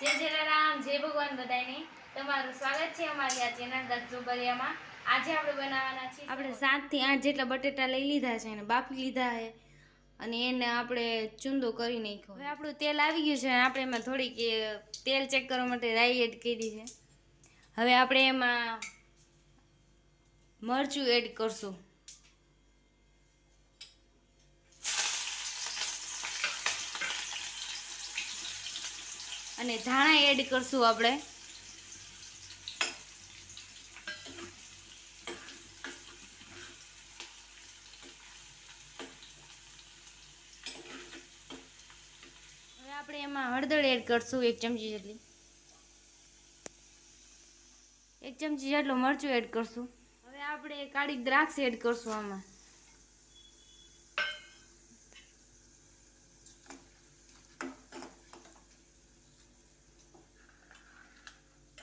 જય જલારામ જય ભગવાન બધાને તમારું સ્વાગત છે અમારી આ ચેનલ ગજુબરિયામાં આજે આપણે બનાવવાના છીએ આપણે સાતથી આઠ જેટલા બટેટા લઈ લીધા છે અને બાફી લીધા છે. અને એને આપણે ચૂંદો કરી નાખ્યો. હવે આપણું તેલ આવી ગયું છે અને આપણે એમાં થોડીક તેલ ચેક કરવા માટે રાઈ એડ કરી છે. હવે આપણે એમાં મરચું એડ કરશું. અને ધાણા એડ કરશું આપણે. હવે આપણે એમાં હળદર એડ કરશું એક ચમચી જેટલી. એક ચમચી જેટલું મરચું એડ કરશું. હવે આપણે કાળી દ્રાક્ષ એડ કરશું આમાં.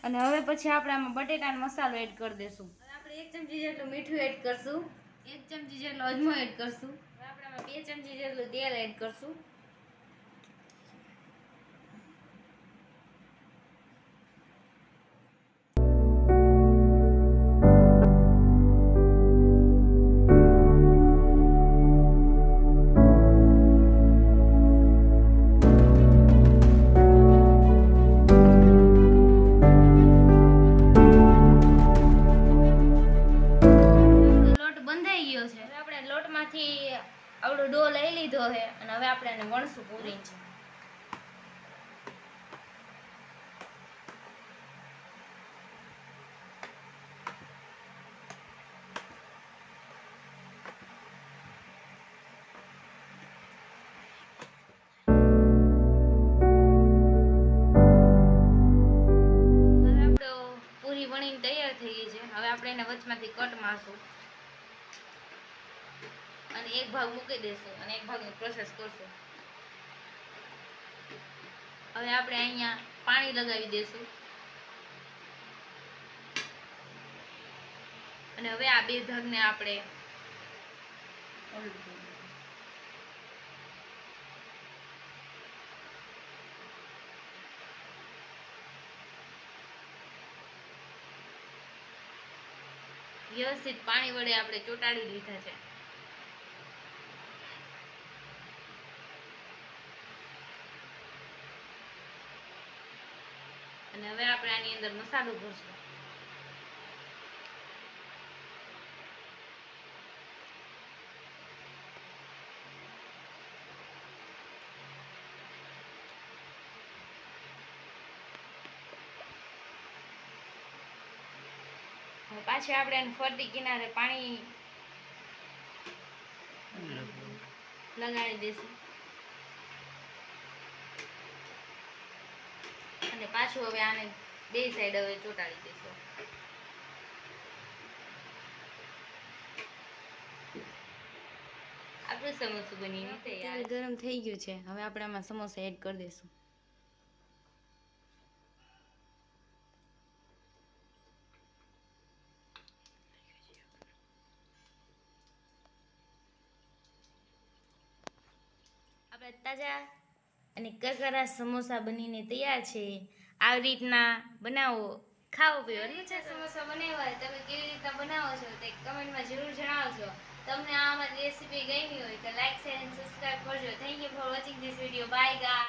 અને હવે પછી આપણે આમાં બટેટાનો મસાલો એડ કરી દઈશું આપણે એક ચમચી જેટલું મીઠું એડ કરશું. એક ચમચી જેટલો અજમો એડ કરશું. આપણે આમાં બે ચમચી જેટલું તેલ એડ કરશું. આપણે લોટમાંથી આવડો ડો લઈ લીધો છે અને હવે આપણે એને વણશું પૂરી છે તૈયાર થઈ ગઈ છે. હવે આપણે એને વચમાંથી કટ મારશું. અને એક ભાગ મૂકી દઈશું અને એક ભાગની પ્રોસેસ કરશું. હવે આપણે અહીંયા પાણી લગાવી દેશું. અને હવે આ બે ભાગને આપણે વ્યવસ્થિત પાણી વડે આપણે ચોટાડી લીધા છે. અને હવે આપણે આની અંદર મસાલો ભરશું. હવે પાછી આપણે એને ફરતી કિનારે પાણી લગાડી દઈશું. અને પાછું હવે આને બે સાઈડ હવે ચોટાડી દઈશું. આપણું સમોસું બનીને તૈયાર ગરમ થઈ ગયું છે. હવે આપણે આમાં સમોસા એડ કરી દઈશું. આપણા તાજા અને કરકરા સમોસા બનીને તૈયાર છે. આવી રીતના બનાવો. ખાઓ પીઓ. સમોસા બનાવ્યા હોય, તમે કેવી રીતના બનાવો છો તે કમેન્ટમાં જરૂર જણાવજો. તમને આ રેસીપી ગમી હોય તો લાઈક શેર એન્ડ સબસ્ક્રાઇબ કરજો. Thank you for watching this video bye guy